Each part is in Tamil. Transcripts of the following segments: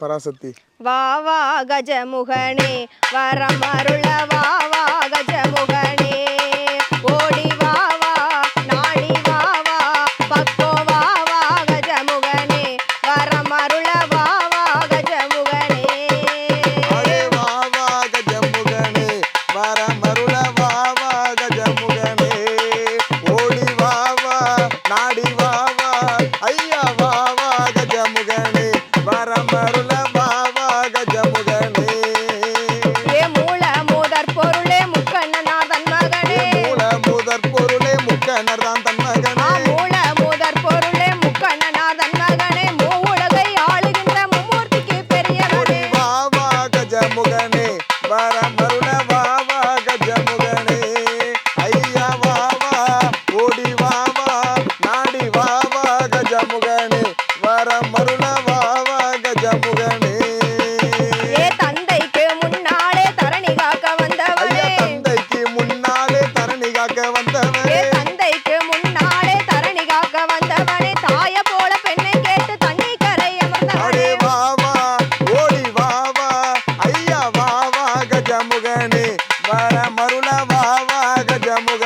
பராசக்தி. வா வா கஜமுகனே வரம்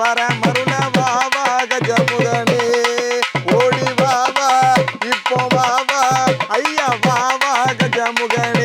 வர மருண வாவா கஜமுதனே ஓடி வாவா இப்போ வாவா ஐயா வாவா கஜமுகனே